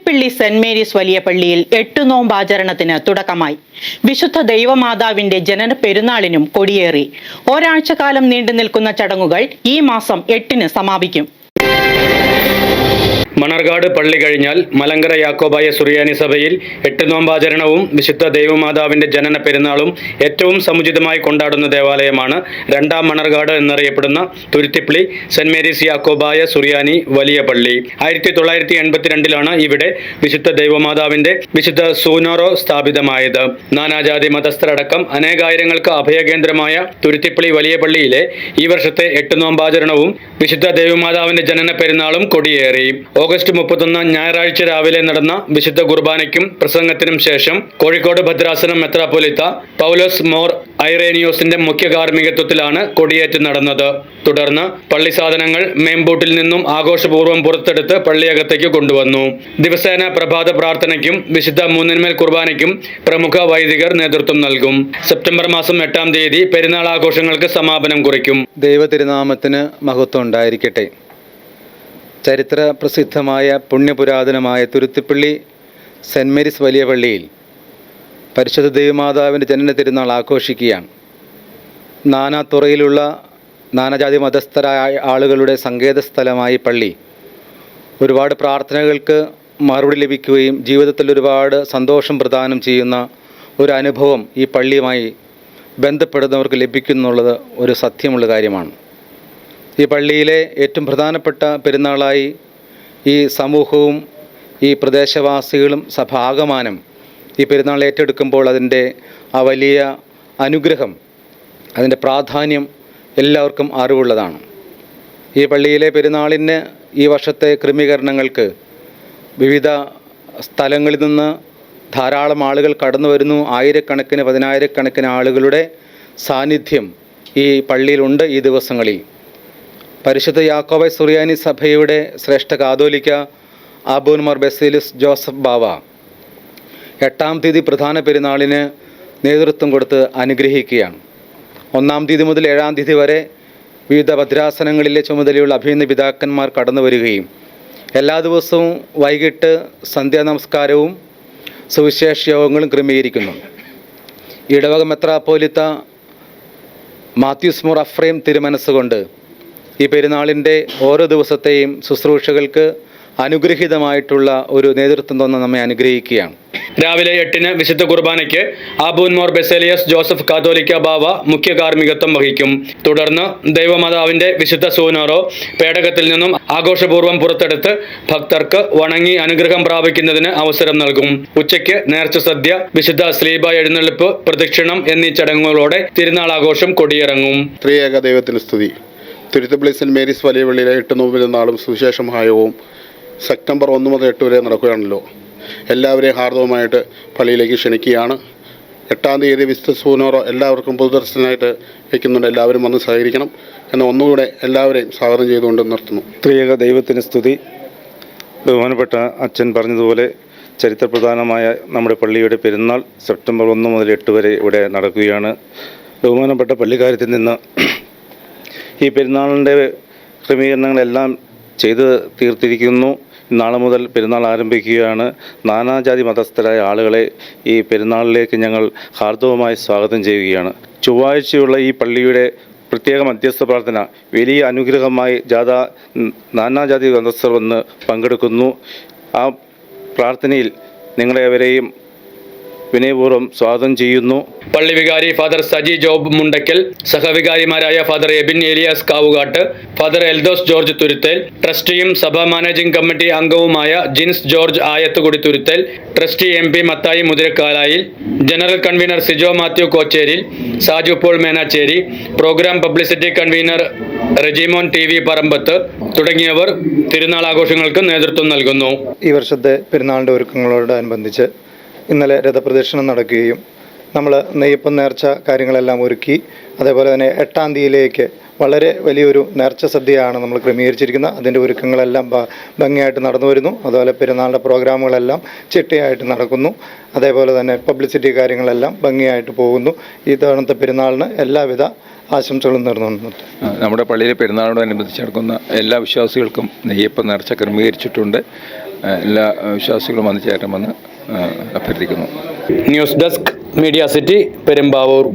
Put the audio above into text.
Thuruthippally saint Mary's വലിയ പള്ളിയിൽ എട്ടു നോമ്പാചരണത്തിന് തുടക്കമായി. വിശുദ്ധ ദൈവമാതാവിന്റെ ജനന പെരുന്നാളിനും കൊടിയേറി. ഒരാഴ്ചക്കാലം നീണ്ടു നിൽക്കുന്ന ചടങ്ങുകൾ ഈ മാസം എട്ടിന് സമാപിക്കും. മണർകാട് പള്ളി കഴിഞ്ഞാൽ മലങ്കര യാക്കോബായ സുറിയാനി സഭയിൽ എട്ട് നോമ്പാചരണവും വിശുദ്ധ ദൈവമാതാവിന്റെ ജനന പെരുന്നാളും ഏറ്റവും സമുചിതമായി കൊണ്ടാടുന്ന ദേവാലയമാണ് രണ്ടാം മണർകാട് എന്നറിയപ്പെടുന്ന തുരുത്തിപ്പള്ളി സെന്റ് മേരീസ് യാക്കോബായ സുറിയാനി വലിയ പള്ളി. ആയിരത്തി തൊള്ളായിരത്തി എൺപത്തിരണ്ടിലാണ് ഇവിടെ വിശുദ്ധ ദൈവമാതാവിന്റെ വിശുദ്ധ സൂനോറോ സ്ഥാപിതമായത്. നാനാജാതി മതസ്ഥരടക്കം അനേകായിരങ്ങൾക്ക് അഭയകേന്ദ്രമായ തുരുത്തിപ്പള്ളി വലിയ പള്ളിയിലെ ഈ വർഷത്തെ എട്ട് നോമ്പാചരണവും വിശുദ്ധ ദൈവമാതാവിന്റെ ജനന പെരുന്നാളും കൊടിയേറി. ഓഗസ്റ്റ് മുപ്പത്തൊന്ന് ഞായറാഴ്ച രാവിലെ നടന്ന വിശുദ്ധ കുർബാനയ്ക്കും പ്രസംഗത്തിനും ശേഷം കോഴിക്കോട് ഭദ്രാസനം മെത്രാപ്പൊലിത്ത പൗലോസ് മോർ ഐറേനിയോസിന്റെ മുഖ്യ കാർമ്മികത്വത്തിലാണ് കൊടിയേറ്റ് നടന്നത്. തുടർന്ന് പള്ളി സാധനങ്ങൾ മേംബൂട്ടിൽ നിന്നും ആഘോഷപൂർവം പുറത്തെടുത്ത് പള്ളിയകത്തേക്ക് കൊണ്ടുവന്നു. ദിവസേന പ്രഭാത പ്രാർത്ഥനയ്ക്കും വിശുദ്ധ മൂന്നിന്മേൽ കുർബാനയ്ക്കും പ്രമുഖ വൈദികർ നേതൃത്വം നൽകും. സെപ്റ്റംബർ മാസം എട്ടാം തീയതി പെരുന്നാൾ ആഘോഷങ്ങൾക്ക് സമാപനം കുറിക്കും. ദൈവ തിരുനാമത്തിന് മഹത്വം ഉണ്ടായിരിക്കട്ടെ. ചരിത്ര പ്രസിദ്ധമായ പുണ്യപുരാതനമായ തുരുത്തിപ്പള്ളി സെന്റ് മേരീസ് വലിയ പള്ളിയിൽ പരിശുദ്ധ ദേവിമാതാവിന്റെ ജനന തിരുനാൾ ആഘോഷിക്കുകയാണ്. നാനാതുറയിലുള്ള നാനാജാതി മതസ്ഥരായ ആളുകളുടെ സങ്കേത സ്ഥലമായി പള്ളി ഒരുപാട് പ്രാർത്ഥനകൾക്ക് മറുപടി ലഭിക്കുകയും ജീവിതത്തിൽ ഒരുപാട് സന്തോഷം പ്രദാനം ചെയ്യുന്ന ഒരു അനുഭവം ഈ പള്ളിയുമായി ബന്ധപ്പെടുന്നവർക്ക് ലഭിക്കുന്നുള്ളത് ഒരു സത്യമുള്ള കാര്യമാണ്. ഈ പള്ളിയിലെ ഏറ്റവും പ്രധാനപ്പെട്ട പെരുന്നാളായി ഈ സമൂഹവും ഈ പ്രദേശവാസികളും സഭാഗമാനം ഈ പെരുന്നാൾ ഏറ്റെടുക്കുമ്പോൾ അതിന്റെ ആ വലിയ അനുഗ്രഹം അതിന്റെ പ്രാധാന്യം എല്ലാവർക്കും അറിവുള്ളതാണ്. ഈ പള്ളിയിലെ പെരുന്നാളിന് ഈ വർഷത്തെ ക്രമീകരണങ്ങൾക്ക് വിവിധ സ്ഥലങ്ങളിൽ നിന്ന് ധാരാളം ആളുകൾ കടന്നു വരുന്നു. ആയിരക്കണക്കിന് പതിനായിരക്കണക്കിന് ആളുകളുടെ സാന്നിധ്യം ഈ പള്ളിയിലുണ്ട് ഈ ദിവസങ്ങളിൽ. പരിശുദ്ധ യാക്കോബ സുറിയാനി സഭയുടെ ശ്രേഷ്ഠ കാതോലിക്ക ആബൂൻമാർ ബസീലിസ് ജോസഫ് ബാവ. എട്ടാം തീയതി പ്രധാന പെരുന്നാളിന് നേതൃത്വം കൊടുത്ത് അനുഗ്രഹിക്കുകയാണ്. ഒന്നാം തീയതി മുതൽ ഏഴാം തീയതി വരെ വിവിധ ഭദ്രാസനങ്ങളിലെ ചുമതലയുള്ള അഭിനന്ദ പിതാക്കന്മാർ കടന്നു വരികയും എല്ലാ ദിവസവും വൈകിട്ട് സന്ധ്യാ നമസ്കാരവും സുവിശേഷ യോഗങ്ങളും ക്രമീകരിക്കുന്നു. ഇടവക മെത്രാപ്പോലിത്ത മാത്യൂസ് മോർ തിരുമനസ്സുകൊണ്ട് ഈ പെരുന്നാളിന്റെ ഓരോ ദിവസത്തെയും ശുശ്രൂഷകൾക്ക് അനുഗ്രഹീതമായിട്ടുള്ള ഒരു നേതൃത്വം തന്നെ നമ്മെ അനുഗ്രഹിക്കുകയാണ്. രാവിലെ എട്ടിന് വിശുദ്ധ കുർബാനയ്ക്ക് ആബൂൻമോർ ബെസേലിയസ് ജോസഫ് കാതോലിക്ക ബാവ മുഖ്യ കാർമ്മികത്വം വഹിക്കും. തുടർന്ന് ദൈവമാതാവിന്റെ വിശുദ്ധ സൂനോറോ പേടകത്തിൽ നിന്നും ആഘോഷപൂർവം പുറത്തെടുത്ത് ഭക്തർക്ക് വണങ്ങി അനുഗ്രഹം പ്രാപിക്കുന്നതിന് അവസരം നൽകും. ഉച്ചയ്ക്ക് നേർച്ച സദ്യ വിശുദ്ധ സ്ലീബ എഴുന്നള്ളിപ്പ് പ്രദക്ഷിണം എന്നീ ചടങ്ങുകളോടെ തിരുനാൾ ആഘോഷം കൊടിയിറങ്ങും. ത്രിയേക ദൈവത്തിന് സ്തുതി. തുരുത്തുപള്ളി സെന്റ് മേരീസ് വലിയ പള്ളിയിലെ എട്ട് നോമ്പിൽ നാളും സുവിശേഷ മഹായോഗവും സെപ്റ്റംബർ ഒന്ന് മുതൽ എട്ട് വരെ നടക്കുകയാണല്ലോ. എല്ലാവരെയും ഹാർദവുമായിട്ട് പള്ളിയിലേക്ക് ക്ഷണിക്കുകയാണ്. എട്ടാം തീയതി വിശുദ്ധ സൂനോറോ എല്ലാവർക്കും പൊതുദർശനമായിട്ട് വയ്ക്കുന്നുണ്ട് എല്ലാവരും വന്ന് സഹകരിക്കണം എന്ന ഒന്നുകൂടെ എല്ലാവരെയും സ്വാഗതം ചെയ്തുകൊണ്ട് നിർത്തുന്നു. ത്രിയേക ദൈവത്തിന് സ്തുതി. ബഹുമാനപ്പെട്ട അച്ഛൻ പറഞ്ഞതുപോലെ ചരിത്രപ്രധാനമായ നമ്മുടെ പള്ളിയുടെ പെരുന്നാൾ സെപ്റ്റംബർ ഒന്ന് മുതൽ എട്ട് വരെ ഇവിടെ നടക്കുകയാണ്. ബഹുമാനപ്പെട്ട പള്ളിക്കാര്യത്തിൽ നിന്ന് ഈ പെരുന്നാളിന്റെ ക്രമീകരണങ്ങളെല്ലാം ചെയ്ത് തീർത്തിരിക്കുന്നു. നാളെ മുതൽ പെരുന്നാൾ ആരംഭിക്കുകയാണ്. നാനാജാതി മതസ്ഥരായ ആളുകളെ ഈ പെരുന്നാളിലേക്ക് ഞങ്ങൾ ഹാർദവമായി സ്വാഗതം ചെയ്യുകയാണ്. ചൊവ്വാഴ്ചയുള്ള ഈ പള്ളിയുടെ പ്രത്യേക മധ്യസ്ഥ പ്രാർത്ഥന വലിയ അനുഗ്രഹമായി ജാഥ നാനാജാതി മതസ്ഥർ വന്ന് പങ്കെടുക്കുന്നു. ആ പ്രാർത്ഥനയിൽ നിങ്ങളെ അവരെയും വിനയപൂർവം സ്വാഗതം ചെയ്യുന്നു. പള്ളി വികാരി ഫാദർ സജി ജോബ് മുണ്ടക്കൽ സഹവികാരിമാരായ ഫാദർ എബിൻ ഏലിയാസ് കാവുകാട്ട് ഫാദർ എൽദോസ് ജോർജ് തുരുത്തേൽ ട്രസ്റ്റിയും സഭാ മാനേജിംഗ് കമ്മിറ്റി അംഗവുമായ Jins George Ayathukudi Thuruthel trustee M P Mathai Muthirakkalayil general convener Sijo Mathew Kocheril Saju Paul Menachery programme publicity convener Regimon T V Parambath തുടങ്ങിയവർ തിരുനാൾ ആഘോഷങ്ങൾക്ക് നേതൃത്വം നൽകുന്നു. ഈ വർഷത്തെ പെരുന്നാളിന്റെ ഒരുക്കങ്ങളോടനുബന്ധിച്ച് ഇന്നലെ രഥപ്രദക്ഷിണം നടക്കുകയും നമ്മൾ നെയ്യപ്പം നേർച്ച കാര്യങ്ങളെല്ലാം ഒരുക്കി അതേപോലെ തന്നെ എട്ടാം തീയതിയിലേക്ക് വളരെ വലിയൊരു നേർച്ച സദ്യയാണ് നമ്മൾ ക്രമീകരിച്ചിരിക്കുന്നത്. അതിന്റെ ഒരുക്കങ്ങളെല്ലാം ഭംഗിയായിട്ട് നടന്നു വരുന്നു. അതുപോലെ പെരുന്നാളിന്റെ പ്രോഗ്രാമുകളെല്ലാം ചിട്ടയായിട്ട് നടക്കുന്നു. അതേപോലെ തന്നെ പബ്ലിസിറ്റി കാര്യങ്ങളെല്ലാം ഭംഗിയായിട്ട് പോകുന്നു. ഈ തവണത്തെ പെരുന്നാളിന് എല്ലാവിധ ആശംസകളും നേർന്നുണ്ട് നമ്മുടെ പള്ളിയിലെ പെരുന്നാളിനോടനുബന്ധിച്ച് നടക്കുന്ന എല്ലാ വിശ്വാസികൾക്കും നെയ്യപ്പം നേർച്ച ക്രമീകരിച്ചിട്ടുണ്ട്. എല്ലാ വിശ്വാസികളും വന്നു ചേരണമെന്ന് അഭ്യർത്ഥിക്കുന്നു. News desk media city Perumbavoor.